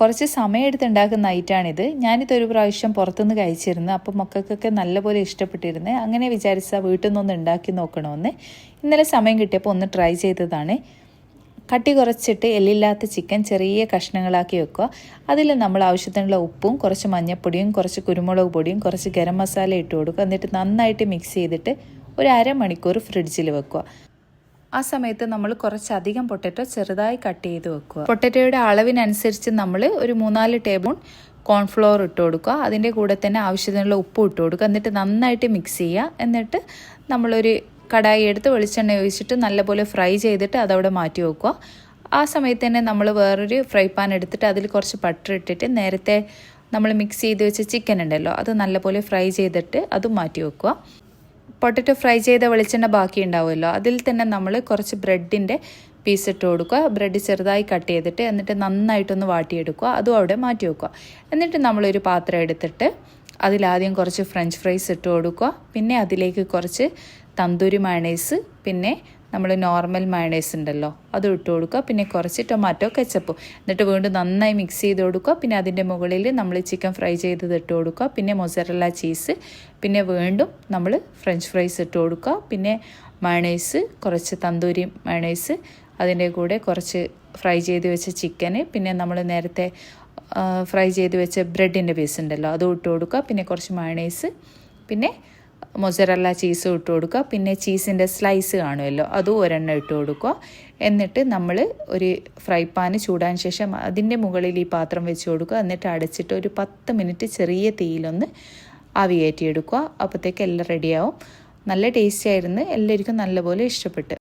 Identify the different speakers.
Speaker 1: കുറച്ച് സമയമെടുത്ത് ഉണ്ടാക്കുന്ന ഞാനിത് ഒരു പ്രാവശ്യം പുറത്തുനിന്ന് കഴിച്ചിരുന്നു. അപ്പോൾ മക്കൾക്കൊക്കെ നല്ലപോലെ ഇഷ്ടപ്പെട്ടിരുന്നു. അങ്ങനെ വിചാരിച്ചാൽ വീട്ടിൽ നിന്നൊന്ന് ഉണ്ടാക്കി നോക്കണമെന്ന് ഇന്നലെ സമയം കിട്ടിയപ്പോൾ ഒന്ന് ട്രൈ ചെയ്തതാണ്. കട്ടി കുറച്ചിട്ട് എല്ലില്ലാത്ത ചിക്കൻ ചെറിയ കഷ്ണങ്ങളാക്കി വെക്കുക. അതിൽ നമ്മൾ ആവശ്യത്തിനുള്ള ഉപ്പും കുറച്ച് മഞ്ഞൾപ്പൊടിയും കുറച്ച് കുരുമുളക് പൊടിയും കുറച്ച് ഗരം മസാല ഇട്ട് കൊടുക്കുക. എന്നിട്ട് നന്നായിട്ട് മിക്സ് ചെയ്തിട്ട് ഒരു അരമണിക്കൂർ ഫ്രിഡ്ജിൽ വെക്കുക. ആ സമയത്ത് നമ്മൾ കുറച്ചധികം പൊട്ടറ്റോ ചെറുതായി കട്ട് ചെയ്ത് വെക്കുക. പൊട്ടറ്റോയുടെ അളവിനനുസരിച്ച് നമ്മൾ ഒരു മൂന്നാൽ ടേബിൾ കോൺഫ്ലോർ ഇട്ട് കൊടുക്കുക. അതിന്റെ കൂടെ തന്നെ ആവശ്യത്തിനുള്ള ഉപ്പ് ഇട്ട് കൊടുക്കുക. എന്നിട്ട് നന്നായിട്ട് മിക്സ് ചെയ്യുക. എന്നിട്ട് നമ്മളൊരു കടായി എടുത്ത് വെളിച്ചെണ്ണ ഒഴിച്ചിട്ട് നല്ലപോലെ ഫ്രൈ ചെയ്തിട്ട് അതവിടെ മാറ്റി വെക്കുക. ആ സമയത്ത് തന്നെ നമ്മൾ വേറൊരു ഫ്രൈ പാൻ എടുത്തിട്ട് അതിൽ കുറച്ച് ബട്ടർ ഇട്ടിട്ട് നേരത്തെ നമ്മൾ മിക്സ് ചെയ്ത് വെച്ച ചിക്കൻ ഉണ്ടല്ലോ അത് നല്ലപോലെ ഫ്രൈ ചെയ്തിട്ട് അതും മാറ്റി വെക്കുക. പൊട്ടറ്റോ ഫ്രൈ ചെയ്ത വെളിച്ചെണ്ണ ബാക്കി ഉണ്ടാവുമല്ലോ അതിൽ തന്നെ നമ്മൾ കുറച്ച് ബ്രെഡിന്റെ പീസ് ഇട്ട് കൊടുക്കുക. ബ്രെഡ് ചെറുതായി കട്ട് ചെയ്തിട്ട് എന്നിട്ട് നന്നായിട്ടൊന്ന് വാട്ടിയെടുക്കുക. അതും അവിടെ മാറ്റി വെക്കുക. എന്നിട്ട് നമ്മളൊരു പാത്രം എടുത്തിട്ട് അതിലാദ്യം കുറച്ച് ഫ്രഞ്ച് ഫ്രൈസ് ഇട്ട് കൊടുക്കുക. പിന്നെ അതിലേക്ക് കുറച്ച് തന്തൂരി മയണൈസ് പിന്നെ നമ്മൾ നോർമൽ മയണൈസ് ഉണ്ടല്ലോ അത് ഇട്ട് കൊടുക്കുക. പിന്നെ കുറച്ച് ടൊമാറ്റോ കെച്ചപ്പ് എന്നിട്ട് വീണ്ടും നന്നായി മിക്സ് ചെയ്ത് കൊടുക്കുക. പിന്നെ അതിന്റെ മുകളിൽ നമ്മൾ ചിക്കൻ ഫ്രൈ ചെയ്തത് ഇട്ട് കൊടുക്കുക. പിന്നെ മൊസറല്ല ചീസ് പിന്നെ വീണ്ടും നമ്മൾ ഫ്രഞ്ച് ഫ്രൈസ് ഇട്ട് കൊടുക്കുക. പിന്നെ മയണൈസ് കുറച്ച് തന്തൂരി മയണൈസ് അതിന്റെ കൂടെ കുറച്ച് ഫ്രൈ ചെയ്ത് വെച്ച ചിക്കന് പിന്നെ നമ്മൾ നേരത്തെ ഫ്രൈ ചെയ്ത് വെച്ച ബ്രെഡിന്റെ പീസ് ഉണ്ടല്ലോ അതും ഇട്ട് കൊടുക്കുക. പിന്നെ കുറച്ച് മയണൈസ് പിന്നെ മൊസറല്ല ചീസ് ഇട്ട് കൊടുക്കുക. പിന്നെ ചീസിന്റെ സ്ലൈസ് കാണുമല്ലോ അതും ഒരെണ്ണം ഇട്ട് കൊടുക്കുക. എന്നിട്ട് നമ്മൾ ഒരു ഫ്രൈ പാന് ചൂടാൻ ശേഷം അതിന്റെ മുകളിൽ ഈ പാത്രം വെച്ച് കൊടുക്കുക. എന്നിട്ട് അടച്ചിട്ട് ഒരു പത്ത് മിനിറ്റ് ചെറിയ തീയിലൊന്ന് ആവി കയറ്റിയെടുക്കുക അപ്പോഴത്തേക്ക് എല്ലാം റെഡിയാവും നല്ല ടേസ്റ്റി ആയിരുന്നു. എല്ലാവർക്കും നല്ലപോലെ ഇഷ്ടപ്പെട്ട്.